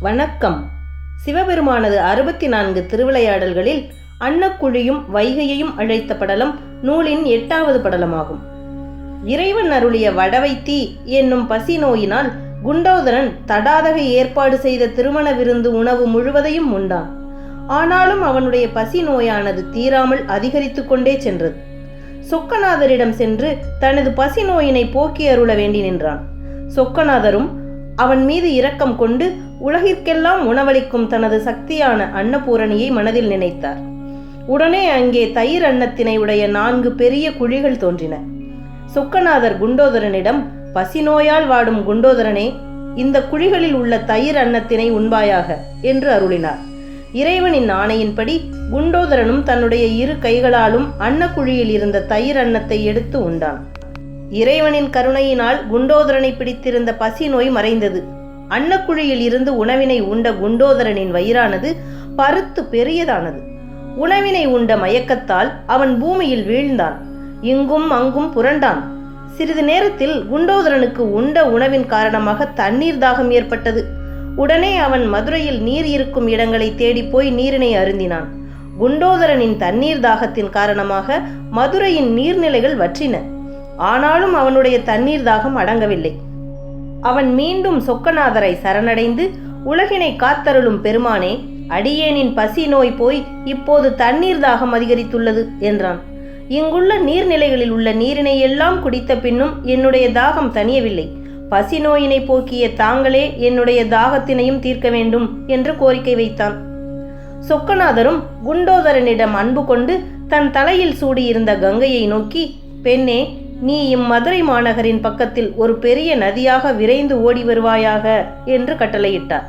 வணக்கம். சிவபெருமானது அறுபத்தி நான்கு திருவிளையாடல்களில் அன்னக்குழியும் வைகையையும் அழைத்த படலம் நூலின் எட்டாவது படலமாகும். இறைவன் அருளிய வடவை தீ என்னும் பசி நோயினால் குண்டோதரன் தடாதகை ஏற்பாடு செய்த திருமண விருந்து உணவு முழுவதையும் உண்டான். ஆனாலும் அவனுடைய பசி நோயானது தீராமல் அதிகரித்து கொண்டே சென்றது. சொக்கநாதரிடம் சென்று தனது பசி நோயினை போக்கி அருள வேண்டி நின்றான். சொக்கநாதரும் அவன் மீது இரக்கம் கொண்டு உலகிற்கெல்லாம் உணவளிக்கும் தனது சக்தியான அன்னபூரணியை மனதில் நினைத்தார். உடனே அங்கே தயிர் அன்னத்தினை உடைய நான்கு பெரிய குழிகள் தோன்றின. சொக்கநாதர் குண்டோதரனிடம் பசி நோயால் வாடும் குண்டோதரனே இந்த குழிகளில் உள்ள தயிர் அன்னத்தினை உண்பாயாக என்று அருளினார். இறைவனின் ஆணையின்படி குண்டோதரனும் தன்னுடைய இரு கைகளாலும் அன்னக்குழியில் இருந்த தயிர் அன்னத்தை எடுத்து உண்டான். இறைவனின் கருணையினால் குண்டோதரனை பிடித்திருந்த பசி நோய் மறைந்தது. அன்னக்குழியில் இருந்து உணவினை உண்ட குண்டோதரனின் வயிறானது பருத்து பெரியதானது. உணவினை உண்ட மயக்கத்தால் அவன் பூமியில் வீழ்ந்தான். இங்கும் அங்கும் புரண்டான். சிறிது நேரத்தில் குண்டோதரனுக்கு உண்ட உணவின் காரணமாக தண்ணீர் தாகம் ஏற்பட்டது. உடனே அவன் மதுரையில் நீர் இருக்கும் இடங்களை தேடிப் போய் நீரினை அருந்தினான். குண்டோதரனின் தண்ணீர் தாகத்தின் காரணமாக மதுரையின் நீர்நிலைகள் வற்றின. ஆனாலும் அவனுடைய தண்ணீர் தாகம் அடங்கவில்லை. அவன் மீண்டும் சொக்கநாதரை சரணடைந்து உலகினை காத்தருளும் பெருமானே அடியேனின் பசி நோய் போய் இப்போது தண்ணீர் தாகம் அதிகரித்துள்ளது என்றான். இங்குள்ள நீர்நிலைகளில் உள்ள நீரினை எல்லாம் குடித்த பின்னும் என்னுடைய தாகம் தணியவில்லை. பசி நோயினை போக்கிய தாங்களே என்னுடைய தாகத்தினையும் தீர்க்க வேண்டும் என்று கோரிக்கை வைத்தான். சொக்கநாதரும் குண்டோதரனிடம் அன்பு கொண்டு தன் தலையில் சூடியிருந்த கங்கையை நோக்கி பெண்ணே நீ இம்மதுரை மாநகரின் பக்கத்தில் ஒரு பெரிய நதியாக விரைந்து ஓடி வருவாயாக என்று கட்டளையிட்டார்.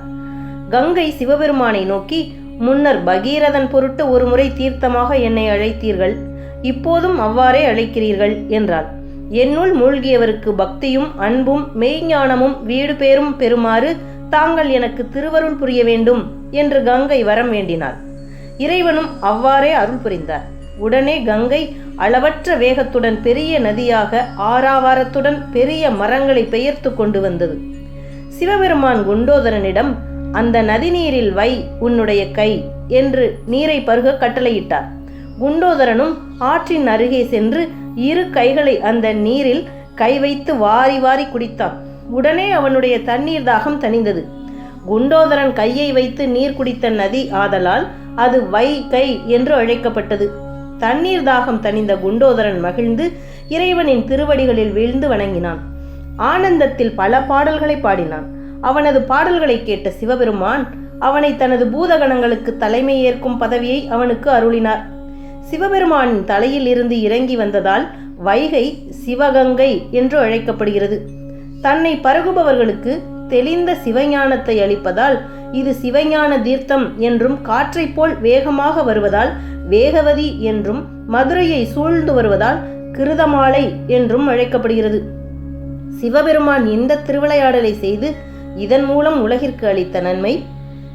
கங்கை சிவபெருமானை நோக்கி முன்னர் பகீரதன் பொருட்டு ஒருமுறை தீர்த்தமாக என்னை அழைத்தீர்கள் இப்போதும் அவ்வாறே அழைக்கிறீர்கள் என்றாள். என்னுள் மூழ்கியவருக்கு பக்தியும் அன்பும் மெய்ஞானமும் வீடு பேரும் பெறுமாறு தாங்கள் எனக்கு திருவருள் புரிய வேண்டும் என்று கங்கை வரம் வேண்டினாள். இறைவனும் அவ்வாறே அருள் புரிந்தார். உடனே கங்கை அளவற்ற வேகத்துடன் பெரிய நதியாக ஆறாவாரத்துடன் பெரிய மரங்களை பெயர்த்து கொண்டு வந்தது. சிவபெருமான் குண்டோதரனிடம் அந்த நதிநீரில் வை உன்னுடைய கை என்று நீரை பருக கட்டளையிட்டார். குண்டோதரனும் ஆற்றின் அருகே சென்று இரு கைகளை அந்த நீரில் கை வைத்து வாரி வாரி குடித்தான். உடனே அவனுடைய தண்ணீர் தாகம் தணிந்தது. குண்டோதரன் கையை வைத்து நீர் குடித்த நதி ஆதலால் அது வை கை என்று அழைக்கப்பட்டது. தண்ணீர் தாகம் தணிந்த குண்டோதரன் மகிழ்ந்து இறைவனின் திருவடிகளில் வீழ்ந்து வணங்கினான். ஆனந்தத்தில் பல பாடல்களை பாடினான். அவனது பாடல்களை கேட்ட சிவபெருமான் அவனை தனது பூதகணங்களுக்கு தலைமை ஏற்கும் பதவியை அவனுக்கு அருளினார். சிவபெருமானின் தலையில் இருந்து இறங்கி வந்ததால் வைகை சிவகங்கை என்று அழைக்கப்படுகிறது. தன்னை பருகுபவர்களுக்கு தெளிந்த சிவஞானத்தை அளிப்பதால் இது சிவஞான தீர்த்தம் என்றும் காற்றைப் போல் வேகமாக வருவதால் வேகவதி என்றும் மதுரையை சூழ்ந்து வருவதால் கிருதமாலை என்றும் அழைக்கப்படுகிறது. சிவபெருமான் இந்த திருவிளையாடலை செய்து இதன் மூலம் உலகிற்கு அளித்த நன்மை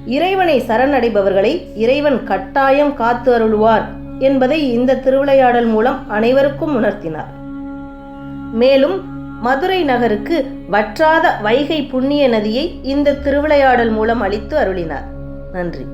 இறைவனை சரணடைபவர்களை இறைவன் கட்டாயம் காத்து அருள்வார் என்பதை இந்த திருவிளையாடல் மூலம் அனைவருக்கும் உணர்த்தினார். மேலும் மதுரை நகருக்கு வற்றாத வைகை புண்ணிய நதியை இந்த திருவிளையாடல் மூலம் அளித்து அருளினார். நன்றி.